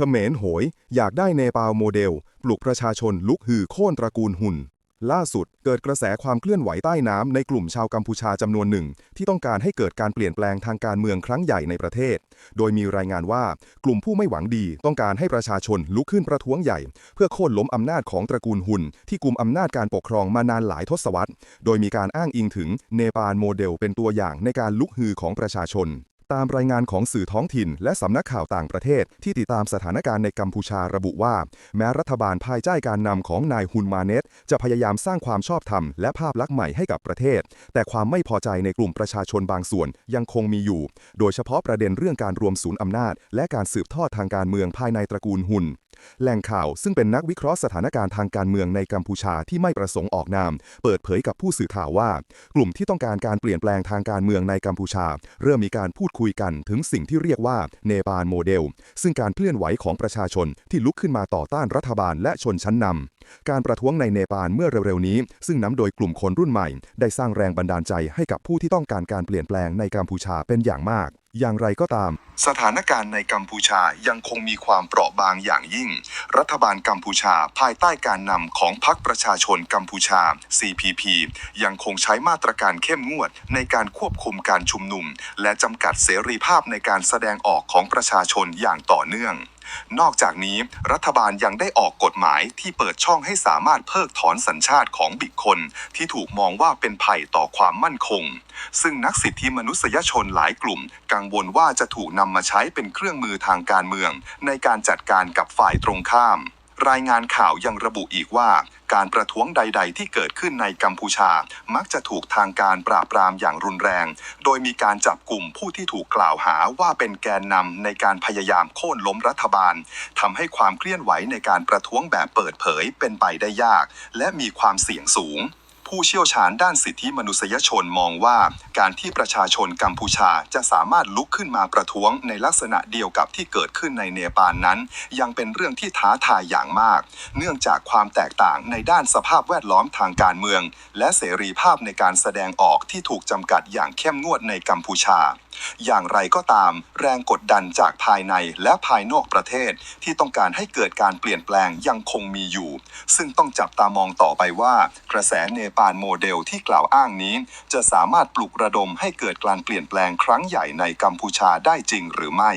เขมรโหย อยากได้เนปาลโมเดล ปลุกประชาชนลุกฮือโค่นตระกูลหุ่น ล่าสุดเกิดกระแสความเคลื่อนไหวใต้น้ำในกลุ่มชาวกัมพูชาจำนวนหนึ่ง ที่ต้องการให้เกิดการเปลี่ยนแปลงทางการเมืองครั้งใหญ่ในประเทศ โดยมีรายงานว่ากลุ่มผู้ไม่หวังดีต้องการให้ประชาชนลุกขึ้นประท้วงใหญ่ เพื่อโค่นล้มอำนาจของตระกูลหุ่น ที่กุมอำนาจการปกครองมานานหลายทศวรรษ โดยมีการอ้างอิงถึงเนปาลโมเดลเป็นตัวอย่างในการลุกฮือของประชาชน ตามรายงานของสื่อท้องถิ่น และสำนักข่าวต่างประเทศ ที่ติดตามสถานการณ์ในกัมพูชาระบุว่า แม้รัฐบาลภายใต้การนำของนายฮุนมาเนตจะพยายามสร้างความชอบธรรมและภาพลักษณ์ใหม่ให้กับประเทศ แต่ความไม่พอใจในกลุ่มประชาชนบางส่วนยังคงมีอยู่ โดยเฉพาะประเด็นเรื่องการรวมศูนย์อำนาจ และการสืบทอดทางการเมืองภายในตระกูลฮุน แหล่งข่าวซึ่งเป็นนักวิเคราะห์สถานการณ์ทางการเมืองในกัมพูชาที่ไม่ประสงค์ออกนาม เปิดเผยกับผู้สื่อข่าวว่า กลุ่มที่ต้องการการเปลี่ยนแปลงทางการเมืองในกัมพูชา เริ่มมีการพูดคุยกันถึงสิ่งที่เรียกว่าเนปาลโมเดล ซึ่งการเคลื่อนไหวของประชาชนที่ลุกขึ้นมาต่อต้านรัฐบาลและชนชั้นนำการประท้วงในเนปาลเมื่อเร็วๆนี้ ซึ่งนำโดยกลุ่มคนรุ่นใหม่ ได้สร้างแรงบันดาลใจให้กับผู้ที่ต้องการการเปลี่ยนแปลงในกัมพูชาเป็นอย่างมาก อย่างไรก็ตาม สถานการณ์ในกัมพูชายังคงมีความเปราะบางอย่างยิ่ง รัฐบาลกัมพูชาภายใต้การนำของพรรคประชาชนกัมพูชา CPP ยังคงใช้มาตรการเข้มงวดในการควบคุมการชุมนุม และจำกัดเสรีภาพในการแสดงออกของประชาชนอย่างต่อเนื่อง นอกจากนี้รัฐบาลยังได้ออกกฎหมายที่เปิดช่องให้สามารถเพิกถอนสัญชาติของบุคคล ที่ถูกมองว่าเป็นภัยต่อความมั่นคง ซึ่งนักสิทธิมนุษยชนหลายกลุ่ม กังวลว่าจะถูกนำมาใช้เป็นเครื่องมือทางการเมือง ในการจัดการกับฝ่ายตรงข้าม รายงานข่าวยังระบุอีกว่า การประท้วงใด ๆ ที่เกิดขึ้นในกัมพูชา มักจะถูกทางการปราบปรามอย่างรุนแรง โดยมีการจับกลุ่มผู้ที่ถูกกล่าวหาว่าเป็นแกนนำในการพยายามโค่นล้มรัฐบาลทำให้ความเคลื่อนไหวในการประท้วงแบบเปิดเผยเป็นไปได้ยาก และมีความเสี่ยงสูง ผู้เชี่ยวชาญด้านสิทธิมนุษยชนมองว่า การที่ประชาชนกัมพูชาจะสามารถลุกขึ้นมาประท้วงในลักษณะเดียวกับที่เกิดขึ้นในเนปาลนั้น ยังเป็นเรื่องที่ท้าทายอย่างมาก เนื่องจากความแตกต่างในด้านสภาพแวดล้อมทางการเมือง และเสรีภาพในการแสดงออกที่ถูกจำกัดอย่างเข้มงวดในกัมพูชา อย่างไรก็ตาม แรงกดดันจากภายในและภายนอกประเทศ ที่ต้องการให้เกิดการเปลี่ยนแปลงยังคงมีอยู่ ซึ่งต้องจับตามองต่อไปว่า กระแสเนปาลโมเดลที่กล่าวอ้างนี้ จะสามารถปลุกระดมให้เกิดการเปลี่ยนแปลงครั้งใหญ่ในกัมพูชาได้จริงหรือไม่